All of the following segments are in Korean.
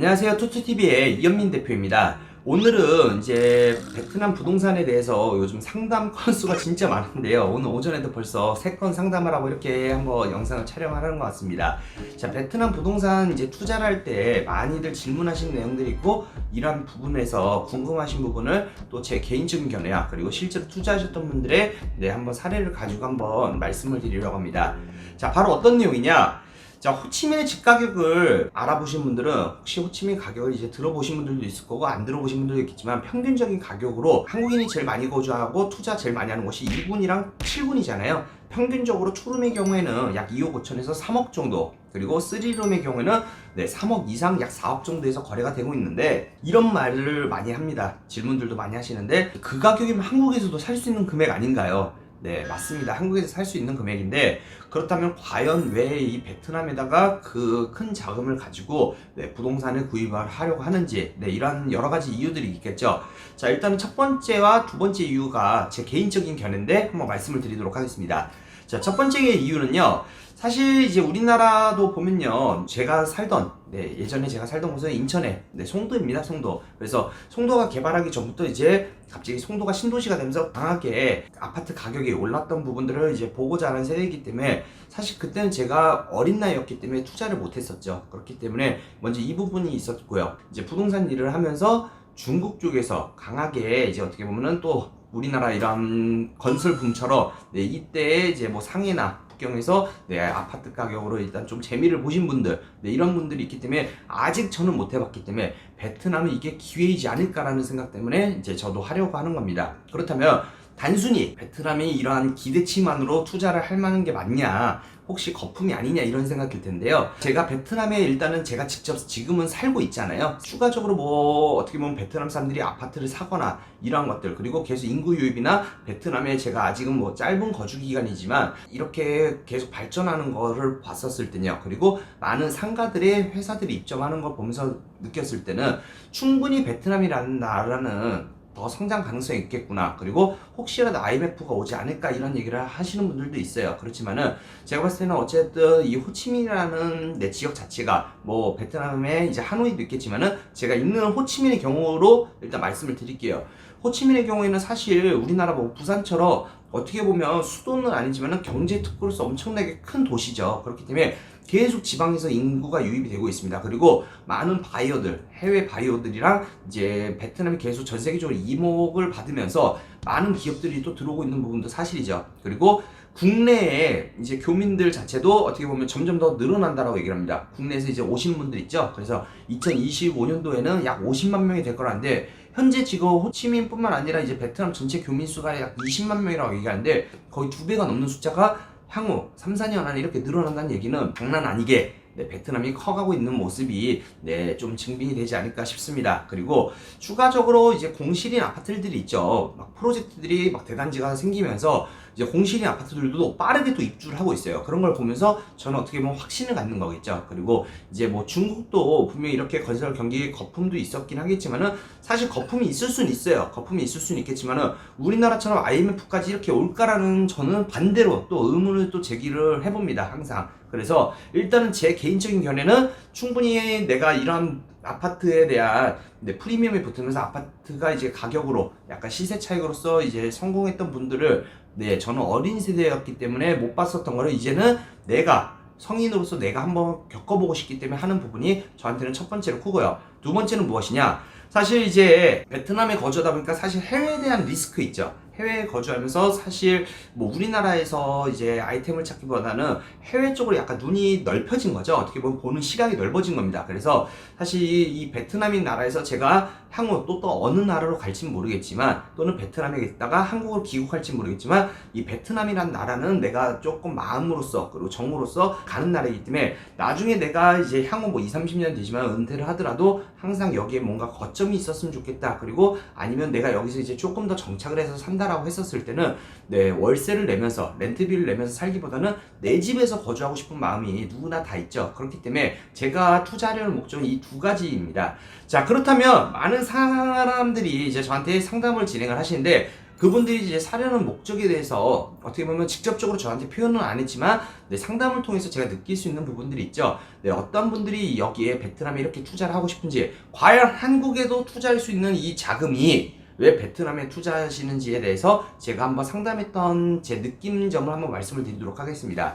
안녕하세요. 투투TV의 이현민 대표입니다. 오늘은 이제 베트남 부동산에 대해서 요즘 상담 건수가 진짜 많은데요. 오늘 오전에도 벌써 세 건 상담을 하고 이렇게 한번 영상을 촬영하는 것 같습니다. 자, 베트남 부동산 이제 투자를 할 때 많이들 질문하신 내용들이 있고 이러한 부분에서 궁금하신 부분을 또 제 개인적인 견해야 그리고 실제로 투자하셨던 분들의 네, 한번 사례를 가지고 한번 말씀을 드리려고 합니다. 자, 바로 어떤 내용이냐? 자, 호치민의 집 가격을 알아보신 분들은 혹시 호치민 가격을 이제 들어보신 분들도 있을 거고 안 들어보신 분들도 있겠지만 평균적인 가격으로 한국인이 제일 많이 거주하고 투자 제일 많이 하는 곳이 2군이랑 7군이잖아요. 평균적으로 투룸의 경우에는 약 2억 5천에서 3억 정도 그리고 3룸의 경우에는 네, 3억 이상 약 4억 정도에서 거래가 되고 있는데 이런 말을 많이 합니다. 질문들도 많이 하시는데 그 가격이면 한국에서도 살 수 있는 금액 아닌가요? 네, 맞습니다. 한국에서 살 수 있는 금액인데 그렇다면 과연 왜 이 베트남에다가 그 큰 자금을 가지고 네, 부동산을 구입을 하려고 하는지 네, 이런 여러 가지 이유들이 있겠죠. 자, 일단은 첫 번째와 두 번째 이유가 제 개인적인 견해인데 한번 말씀을 드리도록 하겠습니다. 자, 첫 번째 이유는요. 사실 이제 우리나라도 보면요. 제가 살던 네, 예전에 제가 살던 곳은 인천에 네, 송도입니다. 송도. 그래서 송도가 개발하기 전부터 이제 갑자기 송도가 신도시가 되면서 강하게 아파트 가격이 올랐던 부분들을 이제 보고 자란 세대이기 때문에 사실 그때는 제가 어린 나이였기 때문에 투자를 못 했었죠. 그렇기 때문에 먼저 이 부분이 있었고요. 이제 부동산 일을 하면서 중국 쪽에서 강하게 이제 어떻게 보면은 또 우리나라 이런 건설 붐처럼 네, 이때 이제 뭐 상해나 북경에서 네, 아파트 가격으로 일단 좀 재미를 보신 분들 네, 이런 분들이 있기 때문에 아직 저는 못 해봤기 때문에 베트남은 이게 기회이지 않을까라는 생각 때문에 이제 저도 하려고 하는 겁니다. 그렇다면 단순히 베트남이 이러한 기대치만으로 투자를 할 만한 게 맞냐 혹시 거품이 아니냐 이런 생각일 텐데요. 제가 베트남에 일단은 제가 직접 지금은 살고 있잖아요. 추가적으로 뭐 어떻게 보면 베트남 사람들이 아파트를 사거나 이러한 것들 그리고 계속 인구 유입이나 베트남에 제가 아직은 뭐 짧은 거주 기간이지만 이렇게 계속 발전하는 거를 봤었을 때요. 그리고 많은 상가들의 회사들이 입점하는 걸 보면서 느꼈을 때는 충분히 베트남이라는 나라는 더 성장 가능성이 있겠구나. 그리고 혹시라도 IMF가 오지 않을까 이런 얘기를 하시는 분들도 있어요. 그렇지만은 제가 봤을 때는 어쨌든 이 호치민이라는 내 지역 자체가 뭐 베트남의 이제 하노이도 있겠지만은 제가 있는 호치민의 경우로 일단 말씀을 드릴게요. 호치민의 경우에는 사실 우리나라 뭐 부산처럼 어떻게 보면 수도는 아니지만은 경제 특구로서 엄청나게 큰 도시죠. 그렇기 때문에 계속 지방에서 인구가 유입이 되고 있습니다. 그리고 많은 바이어들, 해외 바이어들이랑 이제 베트남이 계속 전 세계적으로 이목을 받으면서 많은 기업들이 또 들어오고 있는 부분도 사실이죠. 그리고 국내에 이제 교민들 자체도 어떻게 보면 점점 더 늘어난다라고 얘기를 합니다. 국내에서 이제 오시는 분들 있죠. 그래서 2025년도에는 약 50만 명이 될 거라는데 현재 지금 호치민뿐만 아니라 이제 베트남 전체 교민 수가 약 20만 명이라고 얘기하는데 거의 두 배가 넘는 숫자가 향후 3, 4년 안에 이렇게 늘어난다는 얘기는 장난 아니게 네, 베트남이 커가고 있는 모습이 네, 좀 증빙이 되지 않을까 싶습니다. 그리고 추가적으로 이제 공실인 아파트들이 있죠. 막 프로젝트들이 막 대단지가 생기면서 이제 공실인 아파트들도 빠르게 또 입주를 하고 있어요. 그런 걸 보면서 저는 어떻게 보면 확신을 갖는 거겠죠. 그리고 이제 뭐 중국도 분명히 이렇게 건설 경기에 거품도 있었긴 하겠지만은 사실 거품이 있을 수는 있어요. 거품이 있을 수는 있겠지만은 우리나라처럼 IMF까지 이렇게 올까라는 저는 반대로 또 의문을 또 제기를 해봅니다. 항상. 그래서 일단은 제 개인적인 견해는 충분히 내가 이런 아파트에 대한 네, 프리미엄이 붙으면서 아파트가 이제 가격으로 약간 시세 차익으로서 이제 성공했던 분들을 네 저는 어린 세대였기 때문에 못 봤었던 거를 이제는 내가 성인으로서 내가 한번 겪어보고 싶기 때문에 하는 부분이 저한테는 첫 번째로 크고요. 두 번째는 무엇이냐? 사실 이제 베트남에 거주하다 보니까 사실 해외에 대한 리스크 있죠. 해외에 거주하면서 사실 뭐 우리나라에서 이제 아이템을 찾기보다는 해외 쪽으로 약간 눈이 넓혀진 거죠. 어떻게 보면 보는 시각이 넓어진 겁니다. 그래서 사실 이 베트남인 나라에서 제가 향후 또 또 어느 나라로 갈지는 모르겠지만 또는 베트남에 있다가 한국으로 귀국할지 모르겠지만 이 베트남이란 나라는 내가 조금 마음으로서 그리고 정으로서 가는 나라이기 때문에 나중에 내가 이제 향후 뭐 2, 30년 되지만 은퇴를 하더라도 항상 여기에 뭔가 거점이 있었으면 좋겠다. 그리고 아니면 내가 여기서 이제 조금 더 정착을 해서 산 다라고 했었을 때는 네, 월세를 내면서 렌트비를 내면서 살기보다는 내 집에서 거주하고 싶은 마음이 누구나 다 있죠. 그렇기 때문에 제가 투자하려는 목적은 이 두 가지입니다. 자, 그렇다면 많은 사람들이 이제 저한테 상담을 진행을 하시는데 그분들이 이제 사려는 목적에 대해서 어떻게 보면 직접적으로 저한테 표현은 안 했지만 네, 상담을 통해서 제가 느낄 수 있는 부분들이 있죠. 네, 어떤 분들이 여기에 베트남에 이렇게 투자를 하고 싶은지 과연 한국에도 투자할 수 있는 이 자금이 왜 베트남에 투자하시는지에 대해서 제가 한번 상담했던 제 느낌점을 한번 말씀을 드리도록 하겠습니다.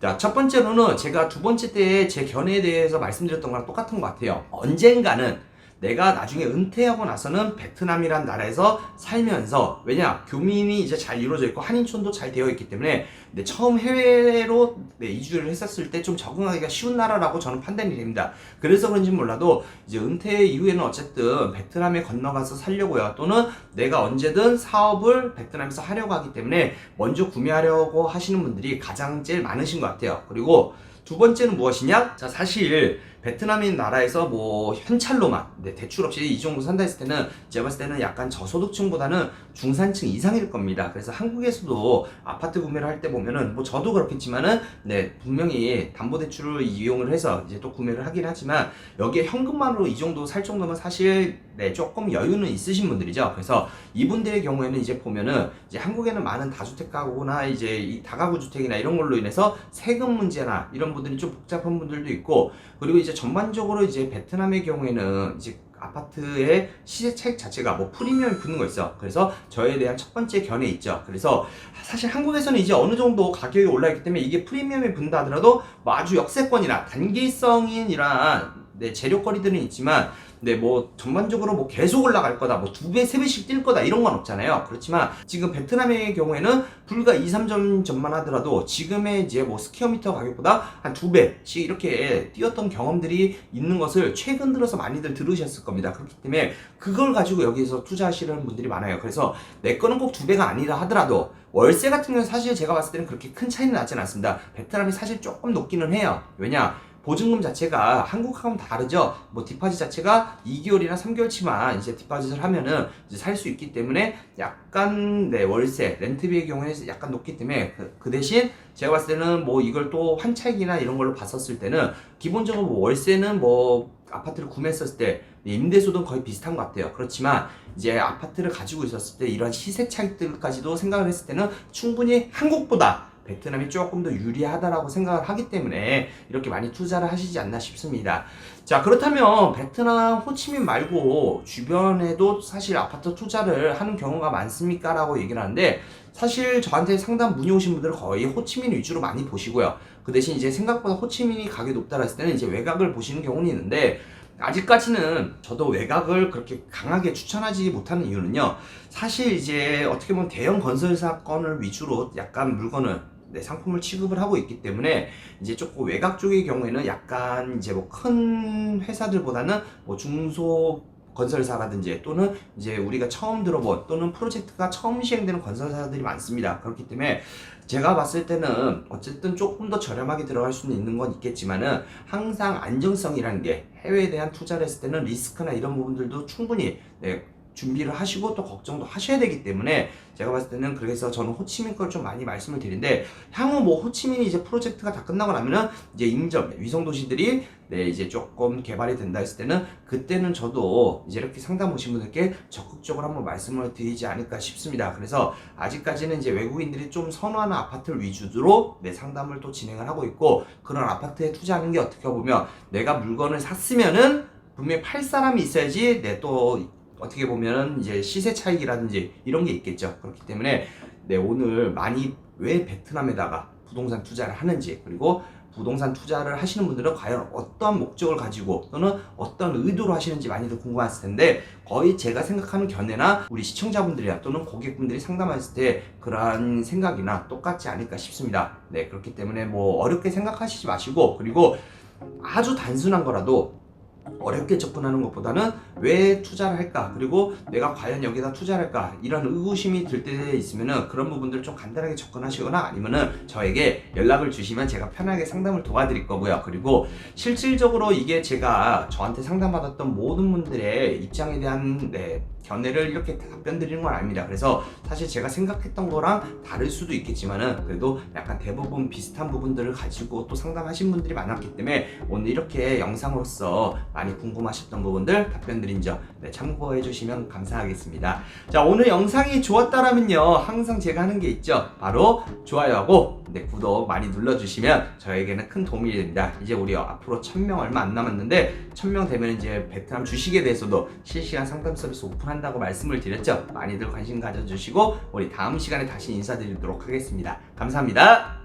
자, 첫 번째로는 제가 두 번째 때제 견해에 대해서 말씀드렸던 거랑 똑같은 것 같아요. 언젠가는 내가 나중에 은퇴하고 나서는 베트남이란 나라에서 살면서 왜냐 교민이 이제 잘 이루어져 있고 한인촌도 잘 되어 있기 때문에 네, 처음 해외로 네, 이주를 했었을 때 좀 적응하기가 쉬운 나라라고 저는 판단이 됩니다. 그래서 그런지 몰라도 이제 은퇴 이후에는 어쨌든 베트남에 건너가서 살려고요. 또는 내가 언제든 사업을 베트남에서 하려고 하기 때문에 먼저 구매하려고 하시는 분들이 가장 제일 많으신 것 같아요. 그리고 두 번째는 무엇이냐? 자, 사실 베트남인 나라에서 뭐 현찰로만 네, 대출 없이 이 정도 산다 했을 때는 제가 봤을 때는 약간 저소득층보다는 중산층 이상일 겁니다. 그래서 한국에서도 아파트 구매를 할 때 보면은 뭐 저도 그렇겠지만은 네 분명히 담보대출을 이용을 해서 이제 또 구매를 하긴 하지만 여기에 현금만으로 이 정도 살 정도면 사실 네 조금 여유는 있으신 분들이죠. 그래서 이분들의 경우에는 이제 보면은 이제 한국에는 많은 다주택 가구나 이제 이 다가구 주택이나 이런 걸로 인해서 세금 문제나 이런 분들이 좀 복잡한 분들도 있고 그리고 이제 전반적으로 이제 베트남의 경우에는 이제 아파트의 시세 차익 자체가 뭐 프리미엄이 붙는 거 있어. 그래서 저에 대한 첫 번째 견해 있죠. 그래서 사실 한국에서는 이제 어느 정도 가격이 올라있기 때문에 이게 프리미엄이 붙는다 하더라도 뭐 아주 역세권이나 단기성인 이러한 네, 재료거리들은 있지만 네, 뭐 전반적으로 뭐 계속 올라갈 거다, 뭐 두 배, 세 배씩 뛸 거다 이런 건 없잖아요. 그렇지만 지금 베트남의 경우에는 불과 2, 3점 전만 하더라도 지금의 이제 뭐 스퀘어미터 가격보다 한 두 배씩 이렇게 뛰었던 경험들이 있는 것을 최근 들어서 많이들 들으셨을 겁니다. 그렇기 때문에 그걸 가지고 여기서 투자하시는 분들이 많아요. 그래서 내 거는 꼭 두 배가 아니라 하더라도 월세 같은 경우는 사실 제가 봤을 때는 그렇게 큰 차이는 나지는 않습니다. 베트남이 사실 조금 높기는 해요. 왜냐? 보증금 자체가 한국하고는 다르죠. 뭐 디파짓 자체가 2개월이나 3개월치만 이제 디파짓을 하면은 이제 살 수 있기 때문에 약간 네 월세 렌트비의 경우에 약간 높기 때문에 그, 그 대신 제가 봤을 때는 뭐 이걸 또 환차익이나 이런 걸로 봤었을 때는 기본적으로 뭐 월세는 뭐 아파트를 구매했었을 때 임대수도 거의 비슷한 것 같아요. 그렇지만 이제 아파트를 가지고 있었을 때 이런 시세 차익들까지도 생각을 했을 때는 충분히 한국보다 베트남이 조금 더 유리하다라고 생각을 하기 때문에 이렇게 많이 투자를 하시지 않나 싶습니다. 자, 그렇다면 베트남 호치민 말고 주변에도 사실 아파트 투자를 하는 경우가 많습니까? 라고 얘기를 하는데 사실 저한테 상담 문의 오신 분들은 거의 호치민 위주로 많이 보시고요. 그 대신 이제 생각보다 호치민이 가격이 높다 했을 때는 이제 외곽을 보시는 경우는 있는데 아직까지는 저도 외곽을 그렇게 강하게 추천하지 못하는 이유는요. 사실 이제 어떻게 보면 대형 건설 사건을 위주로 약간 물건을 네, 상품을 취급을 하고 있기 때문에 이제 조금 외곽 쪽의 경우에는 약간 이제 뭐 큰 회사들보다는 뭐 중소 건설사라든지 또는 이제 우리가 처음 들어본 또는 프로젝트가 처음 시행되는 건설사들이 많습니다. 그렇기 때문에 제가 봤을 때는 어쨌든 조금 더 저렴하게 들어갈 수는 있는 건 있겠지만은 항상 안정성이라는 게 해외에 대한 투자를 했을 때는 리스크나 이런 부분들도 충분히 네, 준비를 하시고 또 걱정도 하셔야 되기 때문에 제가 봤을 때는 그래서 저는 호치민 걸 좀 많이 말씀을 드리는데 향후 뭐 호치민이 이제 프로젝트가 다 끝나고 나면은 이제 임점 위성 도시들이 네 이제 조금 개발이 된다 했을 때는 그때는 저도 이제 이렇게 상담 오신 분들께 적극적으로 한번 말씀을 드리지 않을까 싶습니다. 그래서 아직까지는 이제 외국인들이 좀 선호하는 아파트를 위주로 네 상담을 또 진행을 하고 있고 그런 아파트에 투자하는 게 어떻게 보면 내가 물건을 샀으면은 분명히 팔 사람이 있어야지 내 또 어떻게 보면 이제 시세 차익이라든지 이런 게 있겠죠. 그렇기 때문에 네, 오늘 많이 왜 베트남에다가 부동산 투자를 하는지 그리고 부동산 투자를 하시는 분들은 과연 어떤 목적을 가지고 또는 어떤 의도로 하시는지 많이들 궁금하실 텐데 거의 제가 생각하는 견해나 우리 시청자분들이나 또는 고객분들이 상담했을 때 그러한 생각이나 똑같지 않을까 싶습니다. 네, 그렇기 때문에 뭐 어렵게 생각하시지 마시고 그리고 아주 단순한 거라도 어렵게 접근하는 것보다는 왜 투자를 할까? 그리고 내가 과연 여기다 투자를 할까? 이런 의구심이 들 때 있으면은 그런 부분들 좀 간단하게 접근하시거나 아니면은 저에게 연락을 주시면 제가 편하게 상담을 도와드릴 거고요. 그리고 실질적으로 이게 제가 저한테 상담받았던 모든 분들의 입장에 대한 네, 견해를 이렇게 답변 드리는 건 아닙니다. 그래서 사실 제가 생각했던 거랑 다를 수도 있겠지만은 그래도 약간 대부분 비슷한 부분들을 가지고 또 상담하신 분들이 많았기 때문에 오늘 이렇게 영상으로서 많이 궁금하셨던 부분들 답변 드린 점 네, 참고해 주시면 감사하겠습니다. 자 오늘 영상이 좋았다라면요 항상 제가 하는 게 있죠 바로 좋아요하고 네, 구독 많이 눌러주시면 저에게는 큰 도움이 됩니다. 이제 우리 앞으로 1000명 얼마 안 남았는데 1000명 되면 이제 베트남 주식에 대해서도 실시간 상담 서비스 오픈한다고 말씀을 드렸죠. 많이들 관심 가져주시고 우리 다음 시간에 다시 인사드리도록 하겠습니다. 감사합니다.